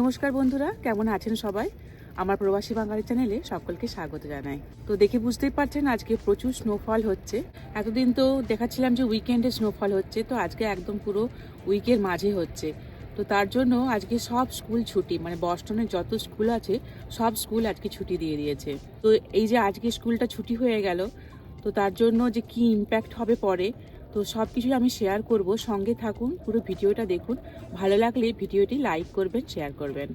নমস্কার বন্ধুরা, কেমন আছেন সবাই? আমার প্রবাসী বাঙালি চ্যানেলে সকলকে স্বাগত জানাই। তো দেখে বুঝতেই পারছেন আজকে প্রচুর স্নোফল হচ্ছে। এতদিন তো দেখাচ্ছিলাম যে উইকেন্ডে স্নোফল হচ্ছে, তো আজকে একদম পুরো উইকের মাঝে হচ্ছে। তো তার জন্য আজকে সব স্কুল ছুটি মানে বস্টনের যত স্কুল আছে, সব স্কুল আজকে ছুটি দিয়ে দিয়েছে। তো এই যে আজকে স্কুলটা ছুটি হয়ে গেল, তো তার জন্য যে কি ইম্প্যাক্ট হবে পরে তো সব কিছুই আমি শেয়ার করব। সঙ্গে থাকুন, পুরো ভিডিওটা দেখুন। ভালো লাগলে ভিডিওটি লাইক করবেন শেয়ার করবেন।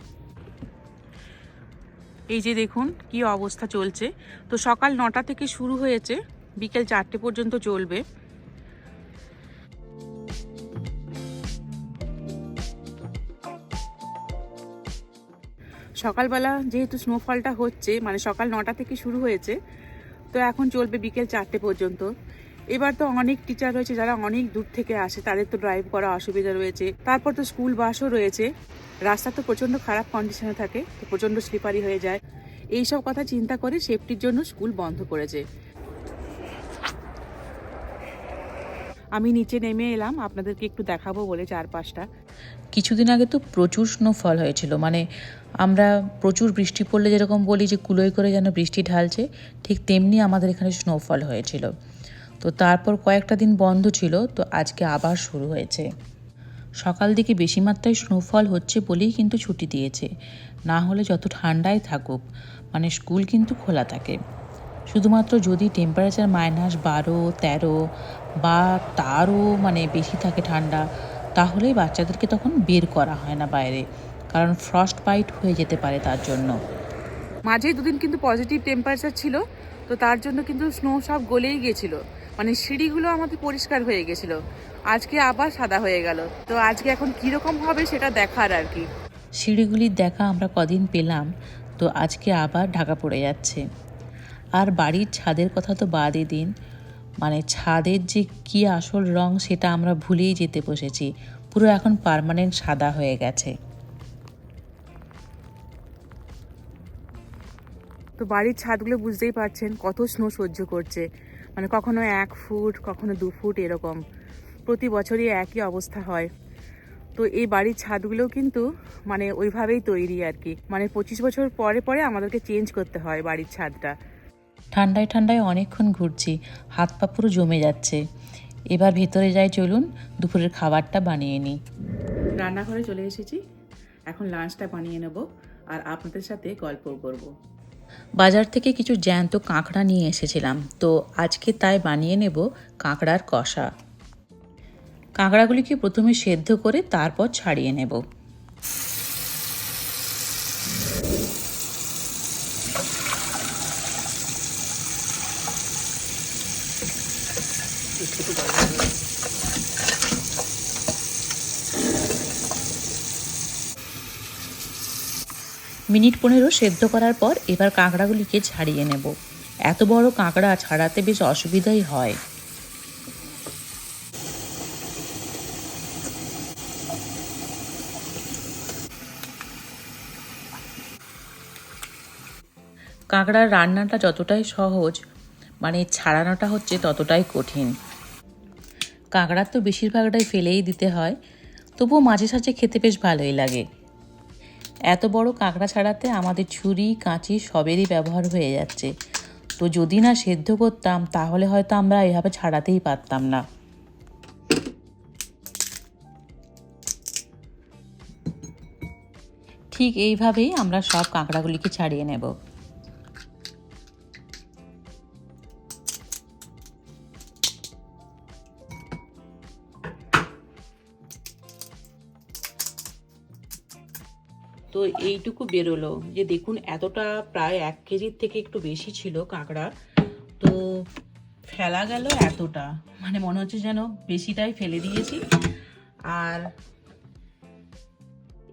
এই যে দেখুন, কি অবস্থা চলছে। তো সকাল নটা থেকে শুরু হয়েছে, বিকেল চারটে পর্যন্ত চলবে। সকালবেলা যেহেতু স্নোফলটা হচ্ছে মানে সকাল নটা থেকে শুরু হয়েছে, তো এখন চলবে বিকেল চারটে পর্যন্ত। এবার তো অনেক টিচার রয়েছে যারা অনেক দূর থেকে আসে, তাদের তো ড্রাইভ করা অসুবিধা রয়েছে। তারপর তো স্কুল বাসও রয়েছে। রাস্তা তো প্রচণ্ড খারাপ কন্ডিশনে থাকে, তো প্রচণ্ড স্লিপারি হয়ে যায়। এই সব কথা চিন্তা করে সেফটির জন্য স্কুল বন্ধ করেছে। আমি নিচে নেমে এলাম, আপনাদেরকে একটু দেখাবো বলে চারপাশটা। কিছুদিন আগে তো প্রচুর স্নোফল হয়েছিল মানে আমরা প্রচুর বৃষ্টি পড়লে যেরকম বলি যে কুলোয় করে যেন বৃষ্টি ঢালছে, ঠিক তেমনি আমাদের এখানে স্নোফল হয়েছিল। তো তারপর কয়েকটা দিন বন্ধ ছিল, তো আজকে আবার শুরু হয়েছে। সকাল দিকে বেশি মাত্রায় স্নোফল হচ্ছে বলেই কিন্তু ছুটি দিয়েছে। না হলে যত ঠান্ডায় থাকুক মানে স্কুল কিন্তু খোলা থাকে। শুধুমাত্র যদি টেম্পারেচার মাইনাস বারো, তেরো বা তারও মানে বেশি থাকে ঠান্ডা, তাহলেই বাচ্চাদেরকে তখন বের করা হয় না বাইরে, কারণ ফ্রস্ট বাইট হয়ে যেতে পারে তার জন্য। মাঝে দুদিন কিন্তু পজিটিভ টেম্পারেচার ছিল, তো তার জন্য কিন্তু স্নো সব গলেই গেছিল মানে সিঁড়িগুলো আমাদের পরিষ্কার হয়ে গেছিল। আজকে আবার সাদা হয়ে গেল। তো আজকে এখন কীরকম হবে সেটা দেখার আর কি। সিঁড়িগুলির দেখা আমরা কদিন পেলাম তো আজকে আবার ঢাকা পড়ে যাচ্ছে। আর বাড়ির ছাদের কথা তো বাদই দিন। মানে ছাদের যে কি আসল রং সেটা আমরা ভুলেই যেতে বসেছি। পুরো এখন পার্মানেন্ট সাদা হয়ে গেছে। তো বাড়ির ছাদগুলো বুঝতেই পারছেন কত স্নো সহ্য করছে। মানে কখনো এক ফুট কখনো দু ফুট এরকম। প্রতি বছরই একই অবস্থা হয়। তো এই বাড়ির ছাদগুলো কিন্তু মানে ওইভাবেই তৈরি আর কি। মানে পঁচিশ বছর পরে পরে আমাদেরকে চেঞ্জ করতে হয় বাড়ির ছাদটা। ঠান্ডায় ঠান্ডায় অনেকক্ষণ ঘুরছি হাত পা পুরো জমে যাচ্ছে। এবার ভেতরে যাই চলুন দুপুরের খাবারটা বানিয়ে নিই। রান্নাঘরে চলে এসেছি। এখন লাঞ্চটা বানিয়ে নেব আর আপনাদের সাথে গল্প করব। বাজার থেকে কিছু জ্যান্ত কাঁকড়া নিয়ে এসেছিলাম। তো আজকে তাই বানিয়ে নেব কাঁকড়ার কষা। কাঁকড়াগুলিকে প্রথমে সেদ্ধ করে তারপর ছাড়িয়ে নেব। মিনিট পনেরো সেদ্ধ করার পর এবার কাঁকড়াগুলিকে ছাড়িয়ে নেব। এত বড় কাঁকড়া ছাড়াতে বেশ অসুবিধাই হয়। কাঁকড়ার রান্নাটা যতটাই সহজ মানে ছাড়ানোটা হচ্ছে ততটাই কঠিন। কাঁকড়ার তো বেশিরভাগটাই ফেলেই দিতে হয়, তবুও মাঝে সাঝে খেতে বেশ ভালোই লাগে। এত বড় কাঁকড়া ছাড়াতে আমাদের ছুরি, কাঁচি সবেরই ব্যবহার হয়ে যাচ্ছে। তো যদি না সেদ্ধ করতাম, তাহলে হয়তো আমরা এভাবে ছাড়াতেই পারতাম না। ঠিক এইভাবেই আমরা সব কাঁকড়াগুলিকে ছাড়িয়ে নেব। এইটুকু বেরোলো, যে দেখুন এতটা প্রায় এক কেজির থেকে একটু বেশি ছিল কাঁকড়া, তো ফেলা গেল এতটা। মানে মনে হচ্ছে যেন বেশিটাই ফেলে দিয়েছি। আর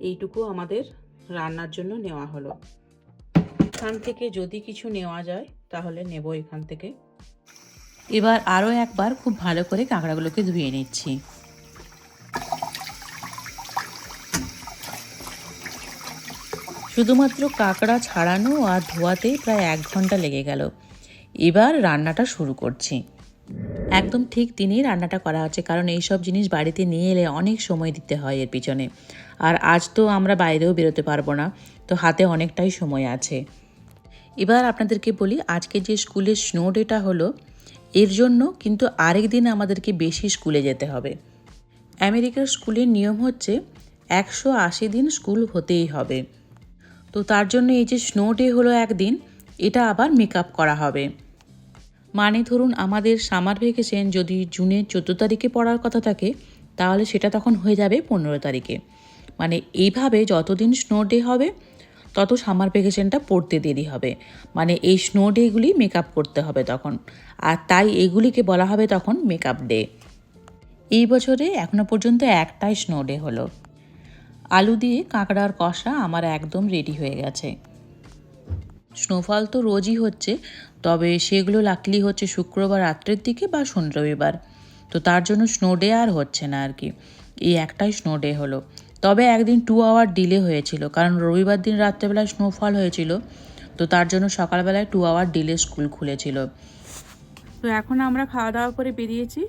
এইটুকু আমাদের রান্নার জন্য নেওয়া হলো। এখান থেকে যদি কিছু নেওয়া যায়, তাহলে নেব এখান থেকে। এবার আরও একবার খুব ভালো করে কাঁকড়াগুলোকে ধুয়ে নিচ্ছি। শুধুমাত্র কাঁকড়া ছাড়ানো আর ধোয়াতেই প্রায় এক ঘণ্টা লেগে গেল। এবার রান্নাটা শুরু করছি। একদম ঠিক দিনেই রান্নাটা করা হচ্ছে, কারণ এইসব জিনিস বাড়িতে নিয়ে এলে অনেক সময় দিতে হয় এর পিছনে। আর আজ তো আমরা বাইরেও বেরোতে পারব না, তো হাতে অনেকটাই সময় আছে। এবার আপনাদেরকে বলি, আজকে যে স্কুলের স্নো ডেটা হলো, এর জন্য কিন্তু আরেক দিন আমাদেরকে বেশি স্কুলে যেতে হবে। আমেরিকার স্কুলের নিয়ম হচ্ছে, একশো আশি দিন স্কুল হতেই হবে। তো তার জন্য এই যে স্নো ডে হলো একদিন, এটা আবার মেকআপ করা হবে। মানে ধরুন আমাদের সামার ভেকেশন যদি জুনের চোদ্দ তারিখে পড়ার কথা থাকে, তাহলে সেটা তখন হয়ে যাবে পনেরো তারিখে। মানে এইভাবে যতদিন স্নো ডে হবে, তত সামার ভেকেশনটা পড়তে দেরি হবে। মানে এই স্নো ডেগুলি মেকআপ করতে হবে তখন। আর তাই এগুলিকে বলা হবে তখন মেকআপ ডে এই বছরে এখনও পর্যন্ত একটাই স্নো ডে হলো। আলু দিয়ে কাঁকড়ার কষা আমার একদম রেডি হয়ে গেছে। স্নোফল তো রোজই হচ্ছে, তবে সেগুলো লাকলি হচ্ছে শুক্রবার রাত্রের দিকে বা শনি রবিবার তো তার জন্য স্নো ডে আর হচ্ছে না আর কি। এই একটাই স্নো ডে হলো। তবে একদিন টু আওয়ার ডিলে হয়েছিল, কারণ রবিবার দিন রাত্রেবেলায় স্নোফল হয়েছিল, তো তার জন্য সকালবেলায় টু আওয়ার ডিলে স্কুল খুলেছিল। তো এখন আমরা খাওয়া দাওয়া করে বেরিয়েছি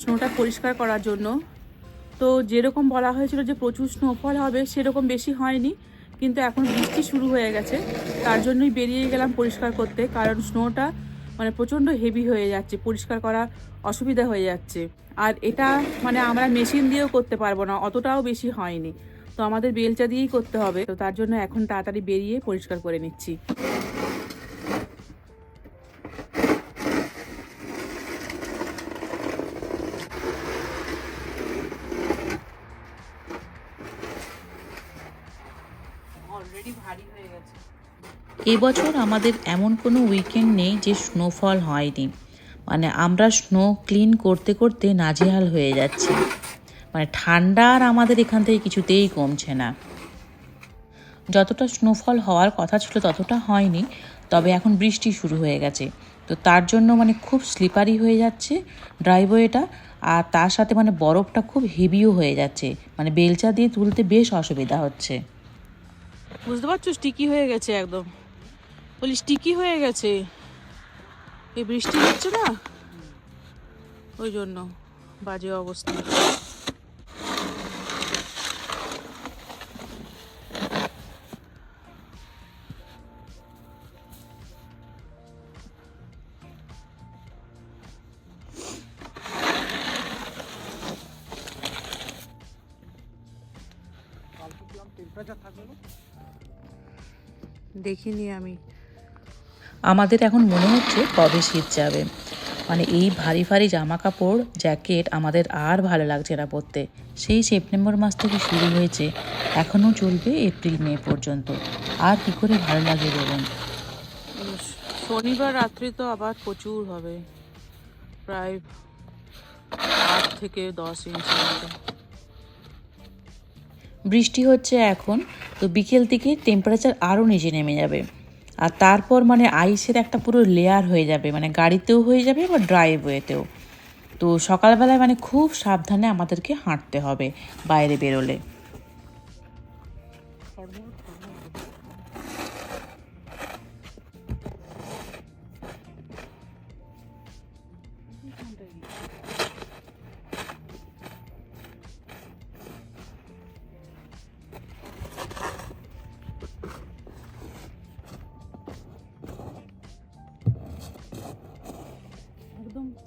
স্নোটা পরিষ্কার করার জন্য। তো যেরকম বলা হয়েছিল যে প্রচুর স্নোফল হবে, সেরকম বেশি হয়নি। কিন্তু এখন বৃষ্টি শুরু হয়ে গেছে। তার জন্যই বেরিয়ে গেলাম পরিষ্কার করতে, কারণ স্নোটা মানে প্রচণ্ড হেভি হয়ে যাচ্ছে। পরিষ্কার করা অসুবিধা হয়ে যাচ্ছে। আর এটা মানে আমরা মেশিন দিয়েও করতে পারব না, অতটাও বেশি হয়নি। তো আমাদের বেলচা দিয়েই করতে হবে। তো তার জন্য এখন তাড়াতাড়ি বেরিয়ে পরিষ্কার করে নিচ্ছি। এবছর আমাদের এমন কোনো উইকেন্ড নেই যে স্নোফল হয়নি। মানে আমরা স্নো ক্লিন করতে করতে নাজেহাল হয়ে যাচ্ছি। মানে ঠান্ডা আর আমাদের এখান থেকে কিছুতেই কমছে না। যতটা স্নোফল হওয়ার কথা ছিল ততটা হয়নি, তবে এখন বৃষ্টি শুরু হয়ে গেছে। তো তার জন্য মানে খুব স্লিপারি হয়ে যাচ্ছে ড্রাইভওয়েটা আর তার সাথে মানে বরফটা খুব হেভিও হয়ে যাচ্ছে। মানে বেলচা দিয়ে তুলতে বেশ অসুবিধা হচ্ছে। বুঝতে পারছ স্টিকি হয়ে গেছে একদম। বলি স্টিকি হয়ে গেছে। এই বৃষ্টি হচ্ছে না? ওই জন্য বাজে অবস্থা। দেখিনি আমি। আমাদের এখন মনে হচ্ছে কবে শীত যাবে। মানে এই ভারী ভারী জামা কাপড় জ্যাকেট আমাদের আর ভালো লাগছে না পরতে। সেই সেপ্টেম্বর মাস থেকে শুরু হয়েছে। এখনও চলবে এপ্রিল মে পর্যন্ত। আর কি করে ভালো লাগে বলুন? শনিবার রাত্রি তো আবার প্রচুর হবে। প্রায় আট থেকে দশ ইঞ্চি বৃষ্টি হচ্ছে এখন তো বিকেল থেকে টেম্পারেচার আরও নিচে নেমে যাবে। আর তারপর মানে আইসের একটা পুরো লেয়ার হয়ে যাবে মানে গাড়িতেও হয়ে যাবে বা ড্রাইভওয়েতেও তো সকালবেলায় মানে খুব সাবধানে আমাদেরকে হাঁটতে হবে বাইরে বেরোলে।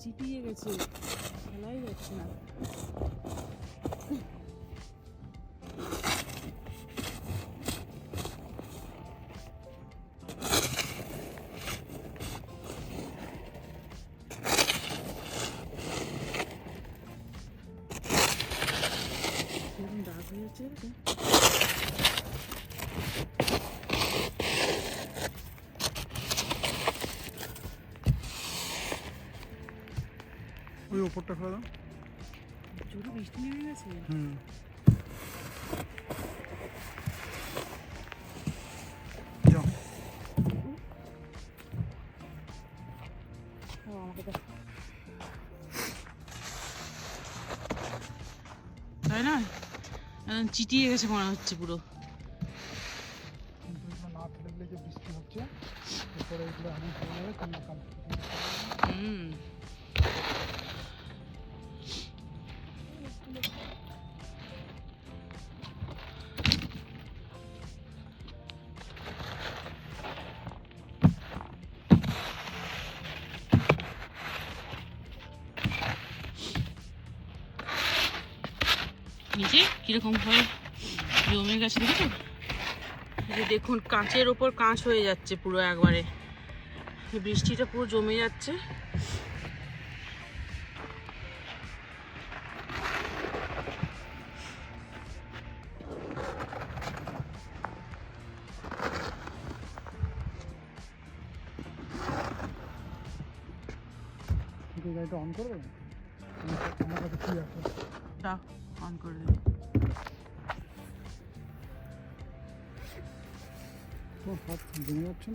চিপিয়ে গেছে। খেলাই যাচ্ছে না। ওই ওপরটা ফেলে দাও। জোরে বৃষ্টি নেমে গেছে? হুম। আমাকে তাই না? চিটিয়ে গেছে মনে হচ্ছে পুরো। না ফেলে যে বৃষ্টি হচ্ছে এরপরে এগুলো কীরকম হয়? জমে গেছে দেখেছ? যে দেখুন কাঁচের ওপর কাঁচ হয়ে যাচ্ছে পুরো একবারে। বৃষ্টিটা পুরো জমে যাচ্ছে। অন আমার আছে অন করে দেবো। তো হাত জমে যাচ্ছে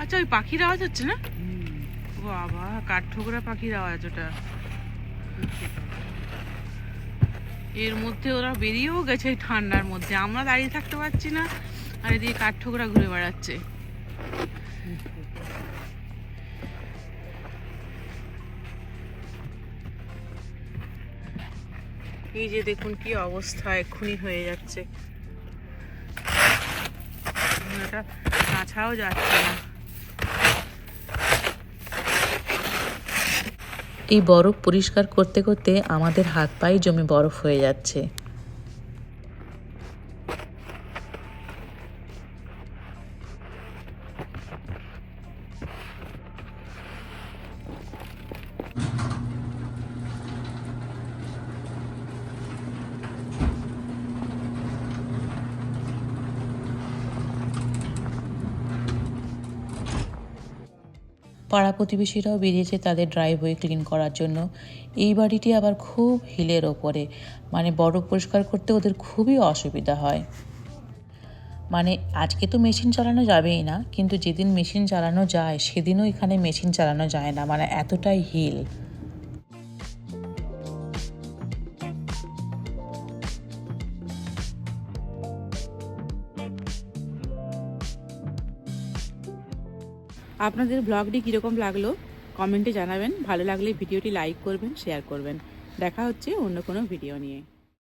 আচ্ছা ওই পাখির আওয়াজ হচ্ছে না? বাবা, কাঠঠোকরা পাখির আওয়াজ ওটা। এর মধ্যে ওরা বেরিয়েও গেছে ঠান্ডার মধ্যে। আমরা দাঁড়িয়ে থাকতে পারছি না, আর এদিকে কাঠঠোকরা ঘুরে বেড়াচ্ছে। এই যে দেখুন কি অবস্থা, এক্ষুনি হয়ে যাচ্ছে। কাছাও যাচ্ছে না। এই বরফ পরিষ্কার করতে করতে আমাদের হাত পায়ে জমে বরফ হয়ে যাচ্ছে। পাড়া প্রতিবেশীরাও বেরিয়েছে তাদের ড্রাইভওয়ে ক্লিন করার জন্য। এই বাড়িটি আবার খুব হিলের ওপরে। মানে বড় পরিষ্কার করতে ওদের খুবই অসুবিধা হয়। মানে আজকে তো মেশিন চালানো যাবেই না, কিন্তু যেদিন মেশিন চালানো যায়, সেদিনও এখানে মেশিন চালানো যায় না। মানে এতটাই হিল। আপনাদের ব্লগটি কীরকম লাগল কমেন্টে জানাবেন। ভালো লাগলে ভিডিওটি লাইক করবেন, শেয়ার করবেন। দেখা হচ্ছে অন্য কোনো ভিডিও নিয়ে।